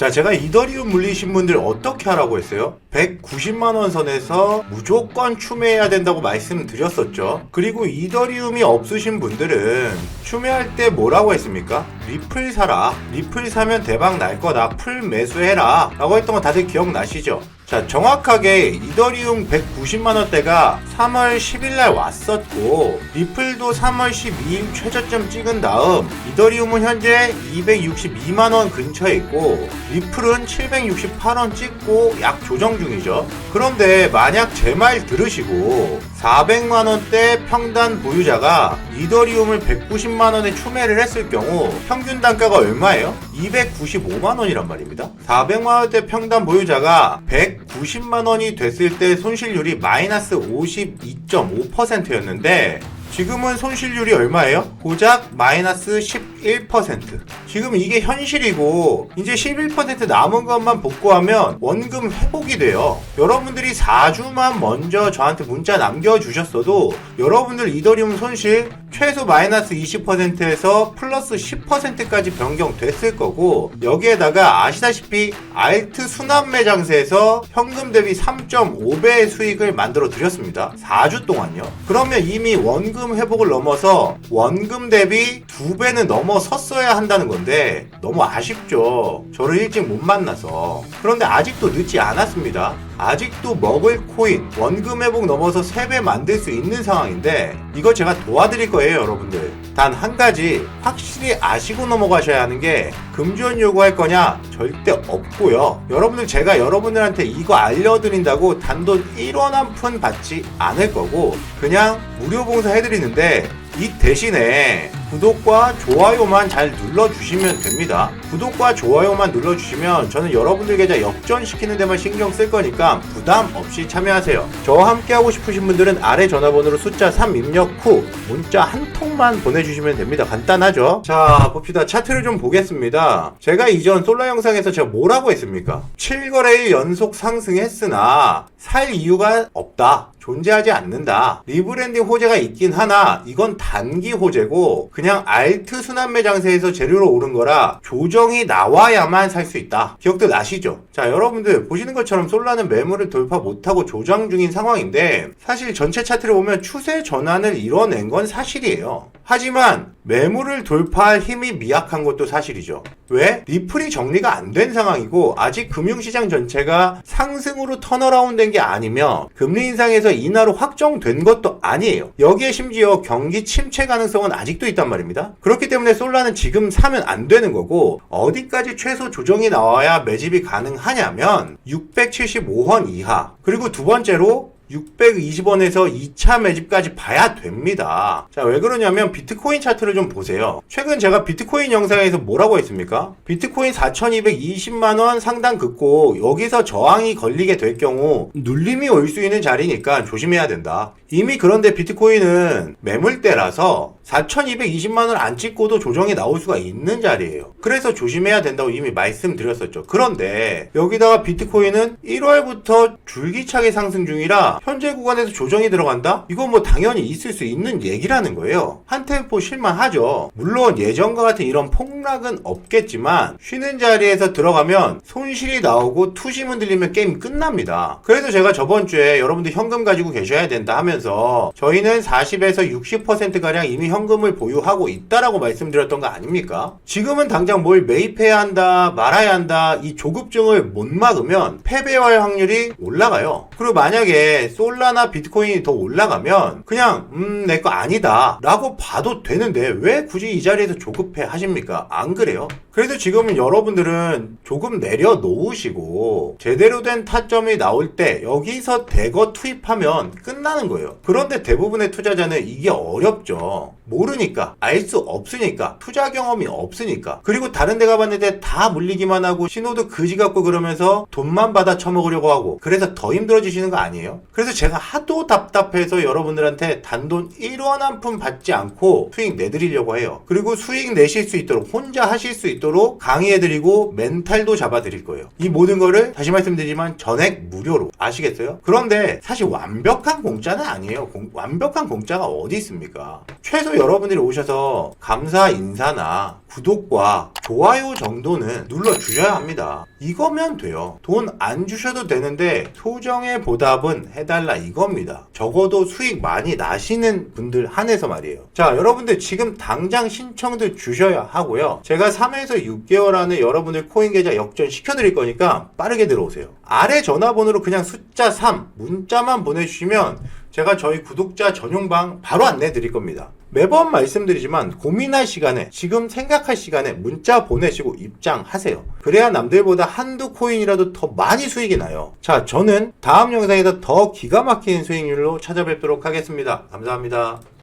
자, 제가 이더리움 물리신 분들 어떻게 하라고 했어요? 190만원 선에서 무조건 추매해야 된다고 말씀드렸었죠. 그리고 이더리움이 없으신 분들은 추매할 때 뭐라고 했습니까? 리플 사라. 리플 사면 대박 날 거다. 풀 매수해라. 라고 했던 거 다들 기억나시죠? 자, 정확하게 이더리움 190만원대가 3월 10일날 왔었고, 리플도 3월 12일 최저점 찍은 다음, 이더리움은 현재 262만원 근처에 있고, 리플은 768원 찍고 약 조정 중이죠. 그런데 만약 제 말 들으시고, 400만원대 평단 보유자가 이더리움을 190만원에 추매를 했을 경우, 평균 단가가 얼마예요? 295만 원이란 말입니다. 400만 원대 평단 보유자가 190만 원이 됐을 때 손실률이 마이너스 52.5%였는데 지금은 손실률이 얼마예요? 고작 마이너스 11%. 지금 이게 현실이고 이제 11% 남은 것만 복구하면 원금 회복이 돼요. 여러분들이 4주만 먼저 저한테 문자 남겨주셨어도 여러분들 이더리움 손실 최소 마이너스 20%에서 플러스 10%까지 변경됐을 거고 여기에다가 아시다시피 알트 순환 매 장세에서 현금 대비 3.5배의 수익을 만들어 드렸습니다. 4주 동안요. 그러면 이미 원금 회복을 넘어서 원금 대비 2배는 넘어섰어야 한다는 건데 너무 아쉽죠. 저를 일찍 못 만나서. 그런데 아직도 늦지 않았습니다. 아직도 먹을 코인 원금 회복 넘어서 3배 만들 수 있는 상황인데 이거 제가 도와드릴 거예요 여러분들. 단 한 가지 확실히 아시고 넘어가셔야 하는 게 금지원 요구할 거냐? 절대 없고요. 여러분들 제가 여러분들한테 이거 알려드린다고 단돈 1원 한 푼 받지 않을 거고 그냥 무료 봉사 해드리는데 이 대신에 구독과 좋아요만 잘 눌러주시면 됩니다. 구독과 좋아요만 눌러주시면 저는 여러분들 계좌 역전시키는 데만 신경 쓸 거니까 부담 없이 참여하세요. 저와 함께 하고 싶으신 분들은 아래 전화번호로 숫자 3 입력 후 문자 한 통만 보내주시면 됩니다. 간단하죠? 자, 봅시다. 차트를 좀 보겠습니다. 제가 이전 솔라 영상에서 제가 뭐라고 했습니까? 7거래일 연속 상승했으나 살 이유가 없다. 존재하지 않는다. 리브랜딩 호재가 있긴 하나 이건 단기 호재고 그냥 알트 순환 매 장세에서 재료로 오른 거라 조정이 나와야만 살 수 있다. 기억들 나시죠? 자 여러분들 보시는 것처럼 솔라는 매물을 돌파 못하고 조정 중인 상황인데 사실 전체 차트를 보면 추세 전환을 이뤄낸 건 사실이에요. 하지만 매물을 돌파할 힘이 미약한 것도 사실이죠. 왜? 리플이 정리가 안 된 상황이고 아직 금융시장 전체가 상승으로 턴어라운드 된 게 아니며 금리 인상에서 인하로 확정된 것도 아니에요. 여기에 심지어 경기 침체 가능성은 아직도 있단 말입니다. 그렇기 때문에 솔라는 지금 사면 안 되는 거고 어디까지 최소 조정이 나와야 매집이 가능하냐면 675원 이하 그리고 두 번째로 620원에서 2차 매집까지 봐야 됩니다. 자, 왜 그러냐면 비트코인 차트를 좀 보세요. 최근 제가 비트코인 영상에서 뭐라고 했습니까? 비트코인 4,220만원 상단 긋고 여기서 저항이 걸리게 될 경우 눌림이 올 수 있는 자리니까 조심해야 된다. 이미 그런데 비트코인은 매물대라서 4,220만 원 안 찍고도 조정이 나올 수가 있는 자리예요. 그래서 조심해야 된다고 이미 말씀드렸었죠. 그런데 여기다가 비트코인은 1월부터 줄기차게 상승 중이라 현재 구간에서 조정이 들어간다? 이건 뭐 당연히 있을 수 있는 얘기라는 거예요. 한 템포 실만하죠. 물론 예전과 같은 이런 폭락은 없겠지만 쉬는 자리에서 들어가면 손실이 나오고 투심 흔들리면 게임 끝납니다. 그래서 제가 저번 주에 여러분들 현금 가지고 계셔야 된다 하면서 저희는 40에서 60%가량 이미 현금 을 보유하고 있다라고 말씀드렸던 거 아닙니까? 지금은 당장 뭘 매입해야 한다, 말아야 한다, 이 조급증을 못 막으면 패배할 확률이 올라가요. 그리고 만약에 솔라나 비트코인이 더 올라가면 그냥 음, 내 거 아니다 라고 봐도 되는데 왜 굳이 이 자리에서 조급해 하십니까? 안 그래요? 그래서 지금은 여러분들은 조금 내려놓으시고 제대로 된 타점이 나올 때 여기서 대거 투입하면 끝나는 거예요. 그런데 대부분의 투자자는 이게 어렵죠. 모르니까 알 수 없으니까 투자 경험이 없으니까 그리고 다른 데 가봤는데 다 물리기만 하고 신호도 그지 같고 그러면서 돈만 받아 처먹으려고 하고 그래서 더 힘들어지시는 거 아니에요? 그래서 제가 하도 답답해서 여러분들한테 단돈 1원 한 푼 받지 않고 수익 내드리려고 해요. 그리고 수익 내실 수 있도록 혼자 하실 수 있도록 강의해드리고 멘탈도 잡아드릴 거예요. 이 모든 거를 다시 말씀드리지만 전액 무료로 아시겠어요? 그런데 사실 완벽한 공짜는 아니에요. 공- 완벽한 공짜가 어디 있습니까? 최소 여러분들이 오셔서 감사 인사나 구독과 좋아요 정도는 눌러주셔야 합니다. 이거면 돼요. 돈 안 주셔도 되는데 소정의 보답은 해달라 이겁니다. 적어도 수익 많이 나시는 분들 한해서 말이에요. 자, 여러분들 지금 당장 신청들 주셔야 하고요. 제가 3에서 6개월 안에 여러분들 코인 계좌 역전 시켜드릴 거니까 빠르게 들어오세요. 아래 전화번호로 그냥 숫자 3 문자만 보내주시면 제가 저희 구독자 전용방 바로 안내 드릴 겁니다. 매번 말씀드리지만 고민할 시간에 지금 생각할 시간에 문자 보내시고 입장하세요. 그래야 남들보다 한두 코인이라도 더 많이 수익이 나요. 자, 저는 다음 영상에서 더 기가 막히는 수익률로 찾아뵙도록 하겠습니다. 감사합니다.